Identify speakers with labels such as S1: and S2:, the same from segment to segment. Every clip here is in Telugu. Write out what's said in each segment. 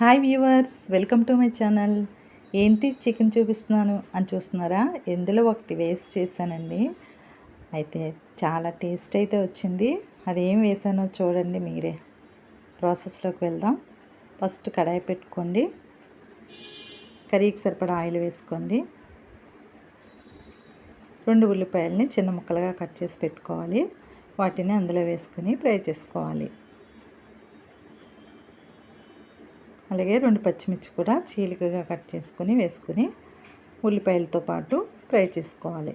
S1: Hi viewers welcome to my channel. ఏంటి చికెన్ చూపిస్తున్నాను అని చూస్తున్నారా? ఎందులో ఒకటి వేస్ట్ చేశానండి. అయితే చాలా టేస్ట్ అయితే వచ్చింది. అది ఏం వేసానో చూడండి మీరే. ప్రాసెస్లోకి వెళ్దాం. ఫస్ట్ కడాయి పెట్టుకోండి. కర్రీకి సరిపడా ఆయిల్ వేసుకోండి. రెండు ఉల్లిపాయలని చిన్న ముక్కలుగా కట్ చేసి పెట్టుకోవాలి. వాటిని అందులో వేసుకుని ఫ్రై చేసుకోవాలి. అలాగే రెండు పచ్చిమిర్చి కూడా చీలికగా కట్ చేసుకొని వేసుకుని ఉల్లిపాయలతో పాటు ఫ్రై చేసుకోవాలి.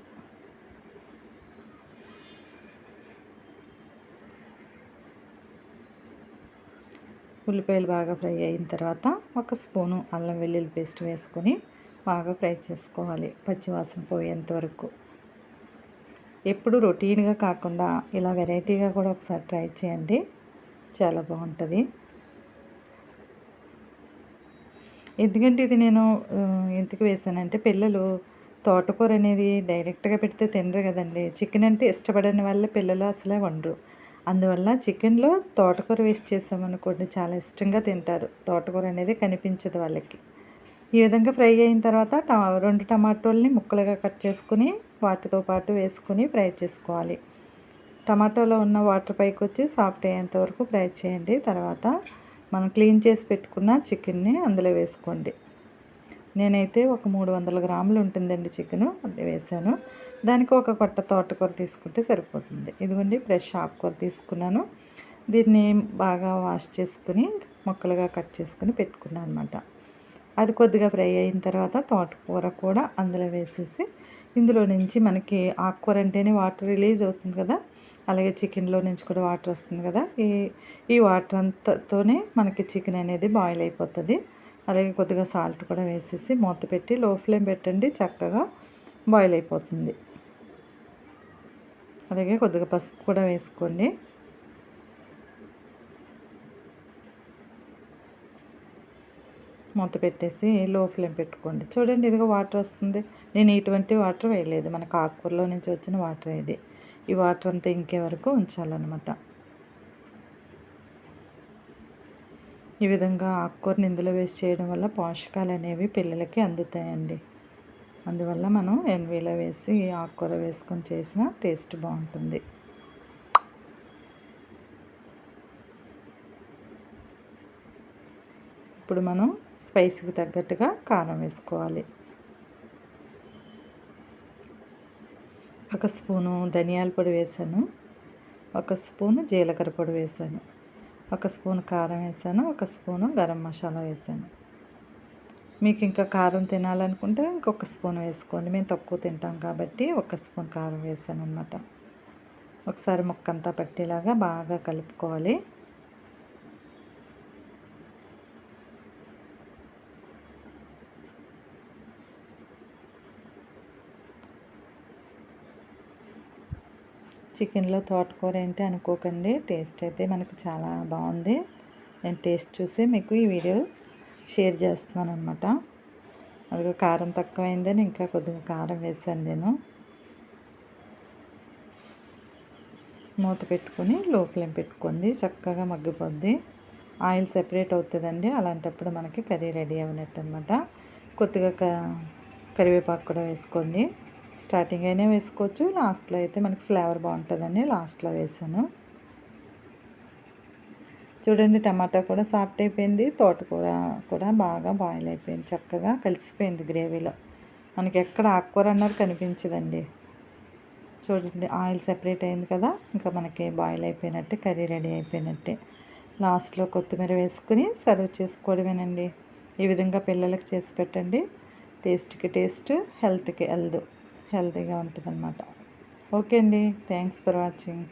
S1: ఉల్లిపాయలు బాగా ఫ్రై అయిన తర్వాత ఒక స్పూను అల్లం వెల్లుల్లి పేస్ట్ వేసుకొని బాగా ఫ్రై చేసుకోవాలి పచ్చివాసన పోయేంత వరకు. ఎప్పుడు రొటీన్గా కాకుండా ఇలా వెరైటీగా కూడా ఒకసారి ట్రై చేయండి. చాలా బాగుంటుంది. ఎందుకంటే ఇది నేను ఎందుకు వేసానంటే పిల్లలు తోటకూర అనేది డైరెక్ట్గా పెడితే తినరు కదండి. చికెన్ అంటే ఇష్టపడని వాళ్ళ పిల్లలు అసలే వండరు. అందువల్ల చికెన్లో తోటకూర వేస్ట్ చేసామనుకోండి చాలా ఇష్టంగా తింటారు. తోటకూర అనేది కనిపించదు వాళ్ళకి. ఈ విధంగా ఫ్రై అయిన తర్వాత రెండు టమాటోల్ని ముక్కలుగా కట్ చేసుకుని వాటితో పాటు వేసుకుని ఫ్రై చేసుకోవాలి. టమాటోలో ఉన్న వాటర్ పైకి వచ్చి సాఫ్ట్ అయ్యేంత వరకు ఫ్రై చేయండి. తర్వాత మనం క్లీన్ చేసి పెట్టుకున్న చికెన్ని అందులో వేసుకోండి. నేనైతే ఒక మూడు వందల గ్రాములు ఉంటుందండి చికెను అది వేసాను దానికి ఒక కొట్ట తోటకూర తీసుకుంటే సరిపోతుంది. ఇదిగోండి ఫ్రెష్ ఆకుకూర తీసుకున్నాను. దీన్ని బాగా వాష్ చేసుకుని ముక్కలుగా కట్ చేసుకుని పెట్టుకున్నాను అనమాట అది కొద్దిగా ఫ్రై అయిన తర్వాత తోటకూర కూడా అందులో వేసేసి ఇందులో నుంచి మనకి ఆక్వర్ అంటేనే వాటర్ రిలీజ్ అవుతుంది కదా. అలాగే చికెన్లో నుంచి కూడా వాటర్ వస్తుంది కదా. ఈ ఈ వాటర్ అంతతోనే మనకి చికెన్ అనేది బాయిల్ అయిపోతుంది. అలాగే కొద్దిగా సాల్ట్ కూడా వేసేసి మూత పెట్టి లో ఫ్లేమ్ పెట్టండి చక్కగా బాయిల్ అయిపోతుంది. అలాగే కొద్దిగా పసుపు కూడా వేసుకోండి. మూత పెట్టేసి లో ఫ్లేమ్ పెట్టుకోండి. చూడండి ఇదిగో వాటర్ వస్తుంది. నేను ఇటువంటి వాటర్ వేయలేదు. మనకు ఆకుకూరలో నుంచి వచ్చిన వాటర్ ఇది. ఈ వాటర్ అంతా ఇంకే వరకు ఉంచాలన్నమాట. ఈ విధంగా ఆకుకూరని ఇందులో వేసి చేయడం వల్ల పోషకాలు అనేవి పిల్లలకి అందుతాయండి. అందువల్ల మనం ఎన్వీలో వేసి ఆకుకూర వేసుకొని చేసిన టేస్ట్ బాగుంటుంది. ఇప్పుడు మనం స్పైసీకి తగ్గట్టుగా కారం వేసుకోవాలి. ఒక స్పూను ధనియాల పొడి వేసాను. ఒక స్పూను జీలకర్ర పొడి వేసాను. ఒక స్పూన్ కారం వేసాను. ఒక స్పూను గరం మసాలా వేసాను. మీకు ఇంకా కారం తినాలనుకుంటే ఇంకొక స్పూన్ వేసుకోండి. మేము తక్కువ తింటాం కాబట్టి ఒక స్పూన్ కారం వేసాను అనమాట ఒకసారి ముక్కంతా పట్టేలాగా బాగా కలుపుకోవాలి. చికెన్లో తోటకూర ఏంటి అనుకోకండి. టేస్ట్ అయితే మనకు చాలా బాగుంది. నేను టేస్ట్ చూసి మీకు ఈ వీడియో షేర్ చేస్తున్నాను అనమాట అదిగో కారం తక్కువైందని ఇంకా కొద్దిగా కారం వేసాను నేను. మూత పెట్టుకొని లోపలేం పెట్టుకోండి. చక్కగా మగ్గిపోద్ది. ఆయిల్ సెపరేట్ అవుతుందండి. అలాంటప్పుడు మనకి కర్రీ రెడీ అవ్వనట్టు అనమాట కొద్దిగా కరివేపాకు కూడా వేసుకోండి. స్టార్టింగ్ అయినా వేసుకోవచ్చు లాస్ట్లో అయితే మనకి ఫ్లేవర్ బాగుంటుందని లాస్ట్లో వేసాను. చూడండి టమాటా కూడా సాఫ్ట్ అయిపోయింది తోటకూర కూడా బాగా బాయిల్ అయిపోయింది చక్కగా కలిసిపోయింది గ్రేవీలో. మనకి ఎక్కడ ఆకుకూర అన్నది కనిపించదండి. చూడండి ఆయిల్ సెపరేట్ అయింది కదా ఇంకా మనకి బాయిల్ అయిపోయినట్టే కర్రీ రెడీ అయిపోయినట్టే. లాస్ట్లో కొత్తిమీర వేసుకుని సర్వ్ చేసుకోవడమేనండి. ఈ విధంగా పిల్లలకు చేసి పెట్టండి. టేస్ట్కి టేస్ట్ హెల్త్కి హెల్త్. హెల్తీగా ఉంటుంది అనమాట ఓకే అండి. Thanks for watching.